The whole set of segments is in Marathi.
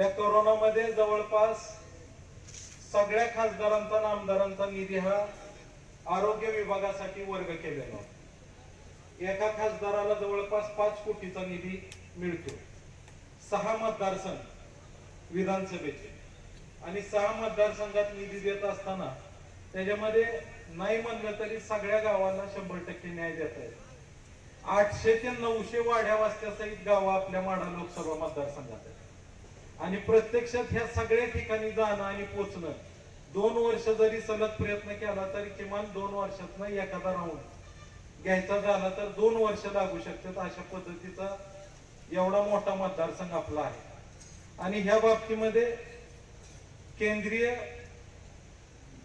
त्या कोरोनामध्ये जवळपास सगळ्या खासदारांचा आणि आमदारांचा निधी हा आरोग्य विभागासाठी वर्ग केलेला होता एका खासदाराला जवळपास पाच कोटीचा निधी मिळतो सहा मतदारसंघ विधानसभेचे. आणि सहा मतदारसंघात निधी देत असताना त्याच्यामध्ये नाही म्हणलं तरी सगळ्या गावांना शंभर टक्के न्याय देता येईल. आठशे ते नऊशे वाड्या वस्त्यासहित गावं आपल्या माढा लोकसभा मतदारसंघात आहेत. आणि प्रत्यक्षात ह्या सगळ्या ठिकाणी जाणं आणि पोचणं. दोन वर्ष जरी सलग प्रयत्न केला तरी किमान दोन वर्षात एखादा राऊंड घ्यायचा झाला तर दोन वर्ष लागू शकतात अशा पद्धतीचा एवढा मोठा मतदारसंघ आपला आहे. आणि ह्या बाबतीमध्ये केंद्रीय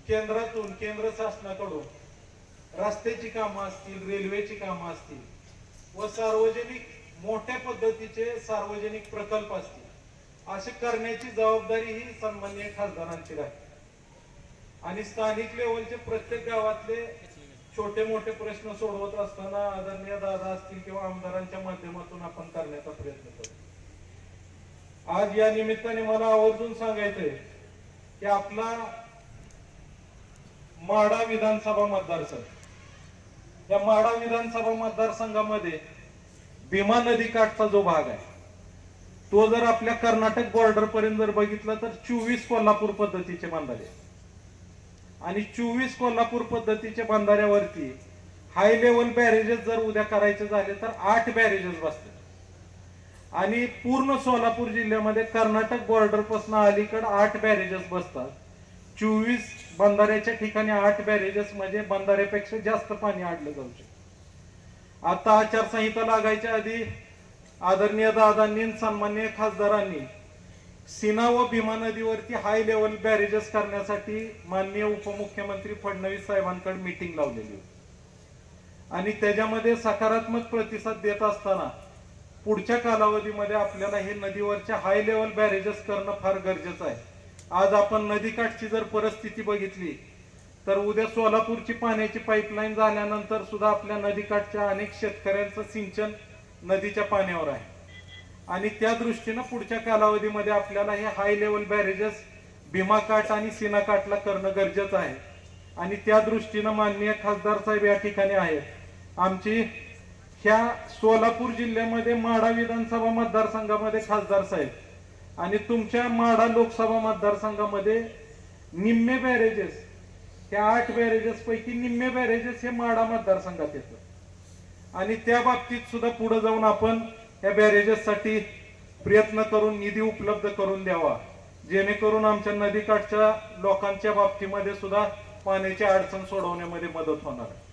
केंद्रातून केंद्र शासनाकडून रस्त्याची कामं असतील रेल्वेची कामं असतील व सार्वजनिक मोठ्या पद्धतीचे सार्वजनिक प्रकल्प असतील अशी करण्याची जबाबदारी ही सन्मान्य खासदारांची राहील. आणि स्थानिक लेवलचे प्रत्येक गावातले छोटे मोठे प्रश्न सोडवत असताना आदरणीय दादा असतील किंवा आमदारांच्या माध्यमातून आपण करण्याचा प्रयत्न करू. आज या निमित्ताने मला आवर्जून सांगायचंय की आपला माडा विधानसभा मतदारसंघ या माडा विधानसभा मतदारसंघामध्ये भीमा नदी काठचा जो भाग आहे तो जर आपल्या कर्नाटक बॉर्डर पर्यंत जर बघितला तर चोवीस कोल्हापूर पद्धतीचे बांधारे आणि चोवीस कोल्हापूर पद्धतीच्या बांधाऱ्यावरती हाय लेवल बॅरेजेस जर उद्या करायचे झाले तर आठ बॅरेजेस बसतात. आणि पूर्ण सोलापूर जिल्ह्यामध्ये कर्नाटक बॉर्डरपासून अलीकडे आठ बॅरेजेस बसतात. चोवीस बंधाऱ्याच्या ठिकाणी आठ बॅरेजेस म्हणजे बंधाऱ्यापेक्षा जास्त पाणी आणलं जाऊ शकतं. आता आचारसंहिता लागायच्या आधी आदरणीय दादांनी सन्मान्य खासदारांनी सीना व भीमा नदीवरती हाय लेवल बॅरेजेस करण्यासाठी माननीय उपमुख्यमंत्री फडणवीस साहेबांकडे मीटिंग लावलेली होती. आणि त्याच्यामध्ये सकारात्मक प्रतिसाद देत असताना पुढच्या कालावधीमध्ये आपल्याला हे नदीवरच्या हाय लेवल बॅरेजेस करणं फार गरजेचं आहे. आज आपण नदीकाठची जर परिस्थिती बघितली तर उद्या सोलापूरची पाण्याची पाईपलाईन झाल्यानंतर सुद्धा आपल्या नदीकाठच्या अनेक शेतकऱ्यांचं सिंचन नदीच्या पाण्यावर आहे. आणि त्या दृष्टीनं पुढच्या कालावधीमध्ये आपल्याला हे हाय लेवल बॅरेजेस भीमा काठ आणि सीना काठला करणं गरजेचं आहे. आणि त्या दृष्टीनं माननीय खासदार साहेब या ठिकाणी आहेत. आमची ह्या सोलापूर जिल्ह्यामध्ये माढा विधानसभा मतदारसंघामध्ये खासदार साहेब. आणि तुमच्या माढा लोकसभा मतदारसंघामध्ये निम्मे बॅरेजेस ह्या आठ बॅरेजेस पैकी निम्मे बॅरेजेस हे माढा मतदारसंघात येतात आणि त्या बाबतीत सुद्धा पुढे जाऊन आपण या बॅरेजेस साठी प्रयत्न करून निधी उपलब्ध करून द्यावा. जेणेकरून आमच्या नदीकाठच्या लोकांच्या बाबतीमध्ये सुद्धा पाण्याची अडचण सोडवण्यामध्ये मदत होणार. आहे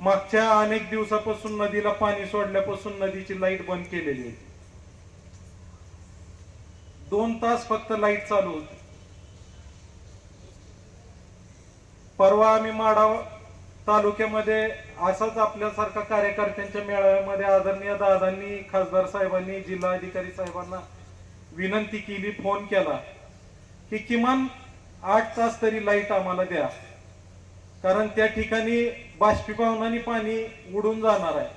मागच्या अनेक दिवसापासून नदीला पाणी सोडल्यापासून नदीची लाइट बंद केलेली होती. दोन तास फक्त लाइट चालू होती. परवा आम्ही माडा तालुक्यामध्ये असाच आपल्यासारखा कार्यकर्त्यांच्या मेळाव्यामध्ये आदरणीय दादांनी खासदार साहेबांनी जिल्हाधिकारी साहेबांना विनंती केली फोन केला की किमान आठ तास तरी लाइट आम्हाला द्या. कारण त्या ठिकाणी बाष्पीभवनाने पाणी उडून जाणार आहे.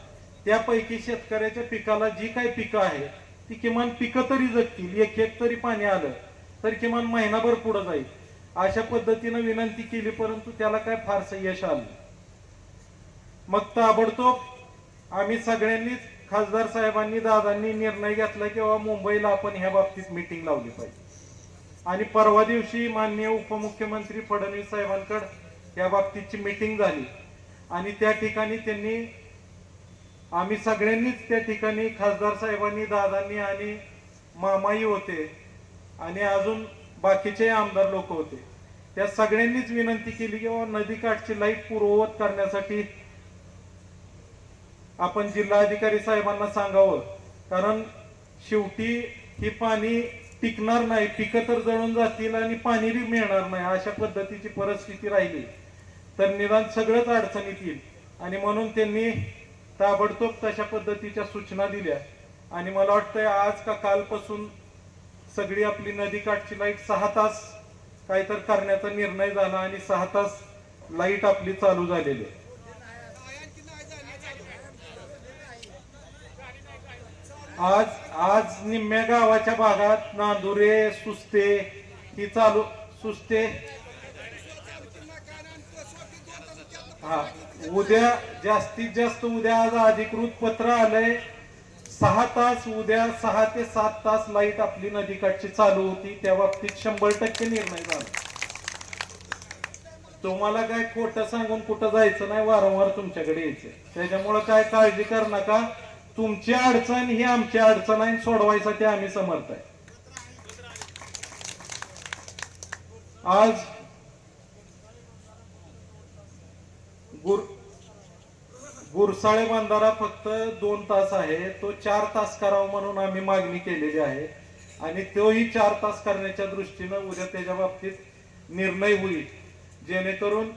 त्यापैकी शेतकऱ्याच्या पिकाला जी काही पिकं आहे ती किमान पिकं तरी जगतील एक एक तरी पाणी आलं तर किमान महिनाभर पुढं जाईल. अशा पद्धतीनं विनंती केली परंतु त्याला काय फारसं यश आलं मग ताबडतोब आम्ही सगळ्यांनीच खासदार साहेबांनी दादांनी निर्णय घेतला की बाबा मुंबईला आपण ह्या बाबतीत मिटिंग लावली पाहिजे. आणि परवा दिवशी माननीय उपमुख्यमंत्री फडणवीस साहेबांकडे या बाबतीची मिटिंग झाली. आणि त्या ठिकाणी त्यांनी आम्ही सगळ्यांनीच त्या ठिकाणी खासदार साहेबांनी दादांनी आणि मामाई होते आणि अजून बाकीचे आमदार लोक होते. त्या सगळ्यांनीच विनंती केली की नदीकाठची लाइट पूर्ववत करण्यासाठी आपण जिल्हाधिकारी साहेबांना सांगावं. कारण शेवटी ही पाणी टिकणार नाही पिकं तर जळून जातील आणि पाणी बी मिळणार नाही अशा पद्धतीची परिस्थिती राहिली. तर निदान सगळंच अडचणीत येईल. आणि म्हणून त्यांनी ताबडतोब तशा पद्धतीच्या सूचना दिल्या. आणि मला वाटतंय आज का कालपासून सगळी आपली नदीकाठची लाइट सहा तास काहीतर करण्याचा निर्णय झाला आणि सहा तास लाइट आपली चालू झालेली आहे. आज आज निम्म्या गावाच्या भागात नांदुरे सुस्ते ही चालू सुस्ते. हा उद्या जास्तीत जास्त उद्या आज अधिकृत पत्र आलंय. सहा तास उद्या सहा ते सात तास लाइट आपली नदीकाठची चालू होती. त्या बाबतीत शंभर टक्के निर्णय झाला. तुम्हाला काय खोटं सांगून कुठं जायचं नाही? वारंवार तुमच्याकडे यायचं त्याच्यामुळे काय काळजी कर नका. तुमची अडचण ही आमची अडचण आहे सोडवायसाठी आम्ही समर्थ आहे. आज गुर गुरसाळे बंधारा फक्त दोन तास आहे तो चार तास करावा म्हणून आम्ही मागणी केलेली आहे. आणि तोही चार तास करण्याच्या दृष्टीनं उद्या त्याच्या बाबतीत निर्णय होईल. जेणेकरून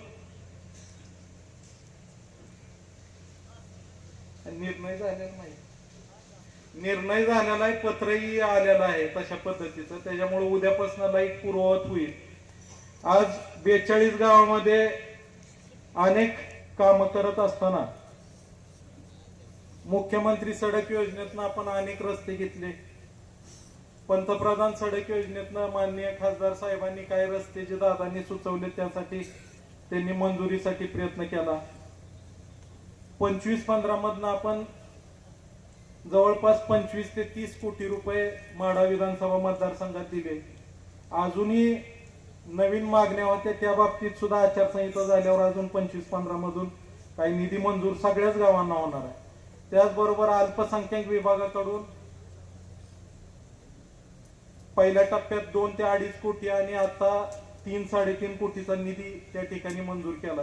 निर्णय झालेला नाही. निर्णय झालेला आहे पत्रही आलेला आहे तशा पद्धतीचं. त्याच्यामुळे उद्यापासून लाइट पूर्ववत होईल. आज बेचाळीस गावामध्ये अनेक काम करत असताना मुख्यमंत्री सडक योजनेतनं आपण अनेक रस्ते घेतले. पंतप्रधान सडक योजनेतनं माननीय खासदार साहेबांनी काही रस्ते जे दादांनी सुचवले त्यासाठी त्यांनी मंजुरीसाठी प्रयत्न केला. पंचवीस पंधरा मधन आपण जवळपास पंचवीस ते तीस कोटी रुपये माडा विधानसभा मतदारसंघात दिले अजूनही नवीन मागण्या होत्या त्या बाबतीत सुद्धा आचारसंहिता झाल्यावर अजून पंचवीस पंधरा मधून काही निधी मंजूर सगळ्याच गावांना होणार आहे. त्याचबरोबर अल्पसंख्याक विभागाकडून पहिल्या टप्प्यात दोन ते अडीच कोटी आणि आता तीन साडेतीन कोटीचा निधी त्या ठिकाणी मंजूर केला.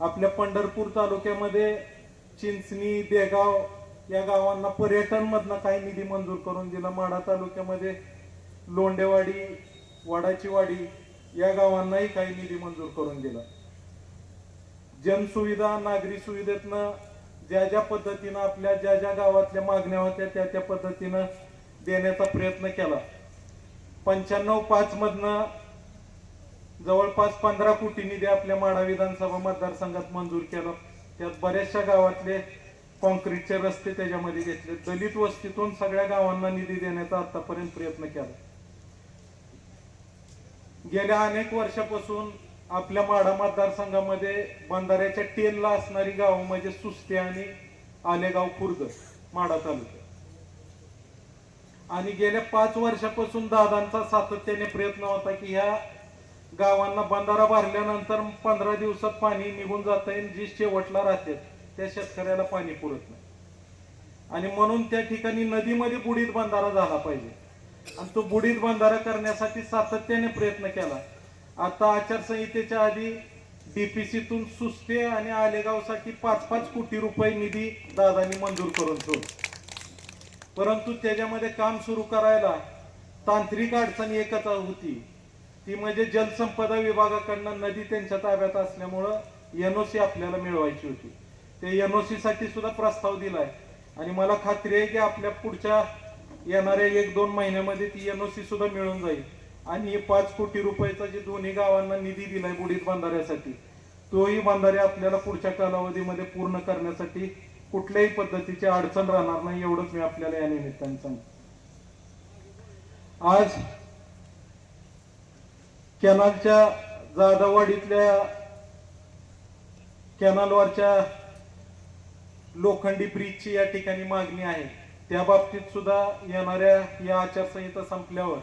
आपल्या पंढरपूर तालुक्यामध्ये चिंचणी देगाव या गावांना पर्यटन मधनं काही निधी मंजूर करून दिला. माढा तालुक्यामध्ये लोंडेवाडी वाडाचीवाडी या गावांनाही काही निधी मंजूर करून दिला. जनसुविधा नागरी सुविधेतनं ज्या ज्या पद्धतीनं आपल्या ज्या ज्या गावातल्या मागण्या होत्या त्या त्या पद्धतीनं देण्याचा प्रयत्न केला. पंच्याण्णव पाचमधनं जवळपास पंधरा कोटी निधी आपल्या माढा विधानसभा मतदारसंघात मंजूर केला. त्यात बऱ्याचशा गावातले कॉन्क्रीटचे रस्ते त्याच्यामध्ये घेतले. दलित वस्तीतून सगळ्या गावांना निधी देण्याचा आतापर्यंत प्रयत्न केला. गेल्या अनेक वर्षापासून आपल्या माढा मतदारसंघामध्ये बंधाऱ्याच्या टेनला असणारी गाव म्हणजे सुस्ते आणि आलेगाव खुर्द माढा तालुक्यात आणि गेल्या पाच वर्षापासून दादांचा सातत्याने प्रयत्न होता की ह्या गावांना बंधारा भरल्यानंतर पंधरा दिवसात पाणी निघून जात येईल जी शेवटला राहते त्या शेतकऱ्याला पाणी पुरत नाही. आणि म्हणून त्या ठिकाणी नदीमध्ये बुडीत बंधारा झाला पाहिजे. आणि तो बुडीत बंधारा करण्यासाठी सातत्याने प्रयत्न केला. आता आचारसंहितेच्या आधी डीपीसीतून सुस्ते आणि आलेगावसाठी पाच पाच कोटी रुपये निधी दादांनी मंजूर करून ठेवला. परंतु त्याच्यामध्ये काम सुरू करायला तांत्रिक अडचण एकच होती. ती म्हणजे जलसंपदा विभागाकडनं नदी त्यांच्या ताब्यात असल्यामुळं एनओसी आपल्याला मिळवायची होती. ते एनओसी साठी सुद्धा प्रस्ताव दिलाय. आणि मला खात्री आहे की आपल्या पुढच्या येणाऱ्या एक दोन महिन्यामध्ये ती एनओसी सुद्धा मिळून जाईल. आणि पाच कोटी रुपयाचा जे दोन्ही गावांना निधी दिलाय बुडीत बांधाऱ्यासाठी तोही बांधारे आपल्याला पुढच्या कालावधीमध्ये पूर्ण करण्यासाठी कुठल्याही पद्धतीची अडचण राहणार नाही एवढंच मी आपल्याला या निमित्ताने सांगतो. आज कॅनलच्या जाधववाडीतल्या कॅनलवरच्या लोखंडी ब्रिजची या ठिकाणी मागणी आहे. त्या बाबतीत सुद्धा येणाऱ्या या आचारसंहिता संपल्यावर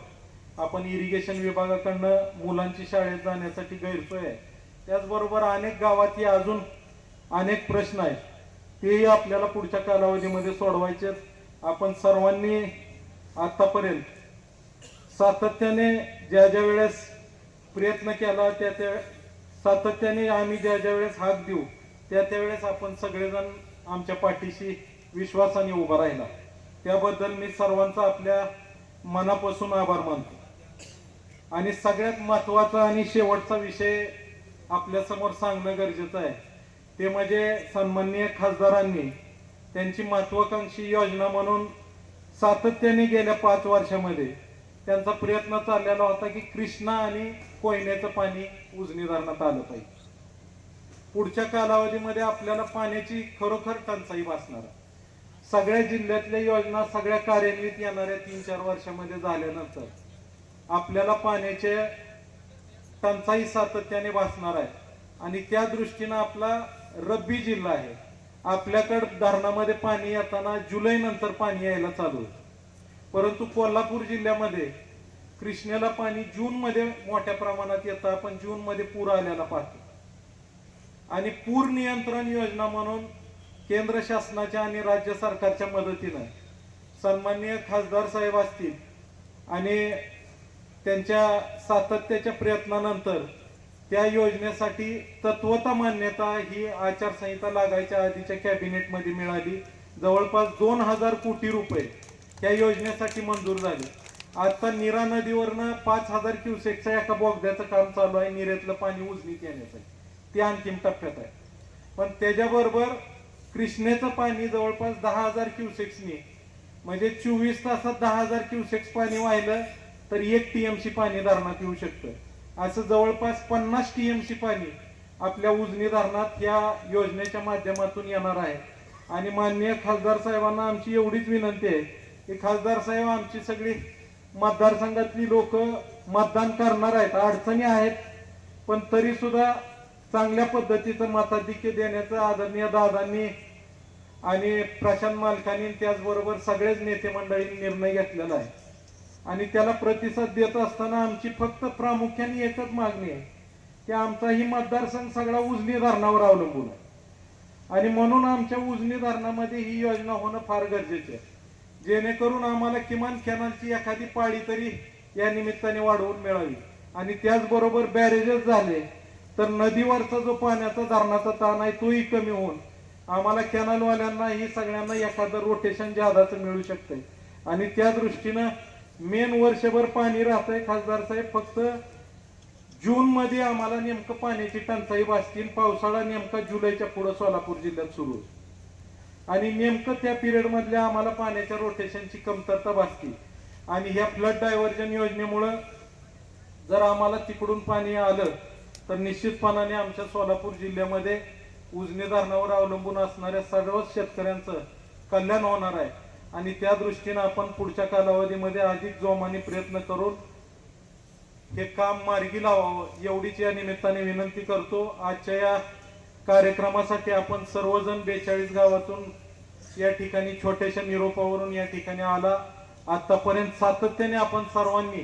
आपण इरिगेशन विभागाकडनं मुलांची शाळेत जाण्यासाठी गैरसोय आहे. त्याचबरोबर अनेक गावात अजून अनेक प्रश्न आहेत. तेही आपल्याला पुढच्या कालावधीमध्ये सोडवायचे आपण सर्वांनी आतापर्यंत सातत्याने ज्या ज्या वेळेस प्रयत्न केला त्या त्या सातत्याने आम्ही ज्या ज्या वेळेस हाक देऊ त्या त्यावेळेस आपण सगळेजण आमच्या पाठीशी विश्वासाने उभा राहिला. त्याबद्दल मी सर्वांचा आपल्या मनापासून आभार मानतो. आणि सगळ्यात महत्त्वाचा आणि शेवटचा विषय आपल्यासमोर सांगणं गरजेचं आहे. ते म्हणजे सन्माननीय खासदारांनी त्यांची महत्वाकांक्षी योजना म्हणून सातत्याने गेल्या पाच वर्षामध्ये त्यांचा प्रयत्न चाललेला होता की कृष्णा आणि कोयनेचं पाणी उजनी धरणात आलं पाहिजे. पुढच्या कालावधीमध्ये आपल्याला पाण्याची खरोखर टंचाई भासणार. आहे. सगळ्या जिल्ह्यातल्या योजना सगळ्या कार्यान्वित येणाऱ्या तीन चार वर्षामध्ये झाल्यानंतर आपल्याला पाण्याचे टंचाई सातत्याने भासणार आहे. आणि त्या दृष्टीनं आपला रब्बी जिल्हा आहे. आपल्याकडं धरणामध्ये पाणी येताना जुलै नंतर पाणी यायला चालू होतं. परंतु कोल्हापूर जिल्ह्यामध्ये कृष्णेला पाणी जून मध्ये मोठ्या प्रमाणात येतं आपण जून मध्ये पूर आलेला पाहतो. आणि पूर नियंत्रण योजना म्हणून केंद्र शासनाच्या आणि राज्य सरकारच्या मदतीनं सन्माननीय खासदार साहेब असतील आणि त्यांच्या सातत्याच्या प्रयत्नानंतर त्या योजनेसाठी तत्वता मान्यता ही आचारसंहिता लागायच्या आधीच्या कॅबिनेटमध्ये मिळाली. जवळपास दोन हजार कोटी रुपये त्या योजनेसाठी मंजूर झाले. आता निरा नदीवरनं पाच हजार क्युसेकच्या एका बोगद्याचं काम चालू आहे. निरेतलं पाणी उजनीत येण्यासाठी. ते अंतिम टप्प्यात आहे. पण त्याच्याबरोबर कृष्णेचं पाणी जवळपास दहा हजार क्युसेक्सनी म्हणजे चोवीस तासात दहा हजार क्युसेक्स पाणी वाहिलं तर एक टीएमसी पाणी धरणात येऊ शकतं. असं जवळपास पन्नास टीएमसी पाणी आपल्या उजनी धरणात या योजनेच्या माध्यमातून येणार आहे. आणि माननीय खासदार साहेबांना आमची एवढीच विनंती आहे हे खासदार साहेब आमची सगळी मतदारसंघातली लोक मतदान करणार आहेत. अडचणी आहेत पण तरी सुद्धा चांगल्या पद्धतीचं मताधिक्य देण्याचं आदरणीय दादांनी आणि प्रशांत मालकांनी त्याचबरोबर सगळेच नेते मंडळींनी निर्णय घेतलेला आहे. आणि त्याला प्रतिसाद देत असताना आमची फक्त प्रामुख्याने एकच मागणी आहे की आमचा ही मतदारसंघ सगळा उजनी धरणावर अवलंबून आहे. आणि म्हणून आमच्या उजनी धरणामध्ये ही योजना होणं फार गरजेचे आहे. जेणेकरून आम्हाला किमान कॅनलची एखादी पाळी तरी या निमित्ताने वाढवून मिळावी आणि त्याचबरोबर बॅरेजेस झाले तर नदीवरचा जो पाण्याचा धरणाचा ताण आहे तोही कमी होऊन आम्हाला कॅनलवाल्यांना ही सगळ्यांना एखादं रोटेशन जादाचं मिळू शकतंय आणि त्या दृष्टीनं मेन वर्षभर पाणी राहतंय खासदार साहेब फक्त जून मध्ये आम्हाला नेमकं पाण्याची टंचाई भासतील पावसाळा नेमका जुलैच्या पुढं सोलापूर जिल्ह्यात सुरू होईल. आणि नेमकं त्या पिरियड मधल्या आम्हाला पाण्याच्या रोटेशनची कमतरता भासते. आणि ह्या फ्लड डायव्हर्जन योजनेमुळं जर आम्हाला तिकडून पाणी आलं तर निश्चितपणाने आमच्या सोलापूर जिल्ह्यामध्ये उजनी धरणावर अवलंबून असणाऱ्या सर्वच शेतकऱ्यांचं कल्याण होणार आहे. आणि त्या दृष्टीनं आपण पुढच्या कालावधीमध्ये अधिक जोमाने प्रयत्न करून हे काम मार्गी लावावं एवढीच या निमित्ताने विनंती करतो. आजच्या या कार्यक्रमासाठी आपण सर्वजण बेचाळीस गावातून या ठिकाणी छोट्याशा निरोपावरून या ठिकाणी आला. आतापर्यंत सातत्याने आपण सर्वांनी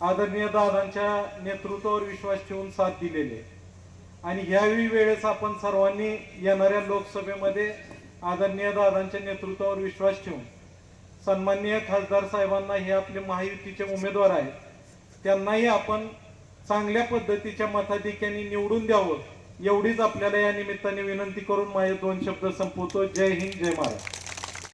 आदरणीय दादांच्या नेतृत्वावर विश्वास ठेवून साथ दिलेले आणि ह्यावेळी वेळेस आपण सर्वांनी येणाऱ्या लोकसभेमध्ये आदरणीय दादांच्या नेतृत्वावर विश्वास ठेवून सन्माननीय खासदार साहेबांना हे आपले महायुतीचे उमेदवार आहेत त्यांनाही आपण चांगल्या पद्धतीच्या मताधिक्याने निवडून द्यावं एवढीच आपल्याला या निमित्ताने विनंती करून माझे दोन शब्द संपवतो. जय हिंद जय महाराष्ट्र.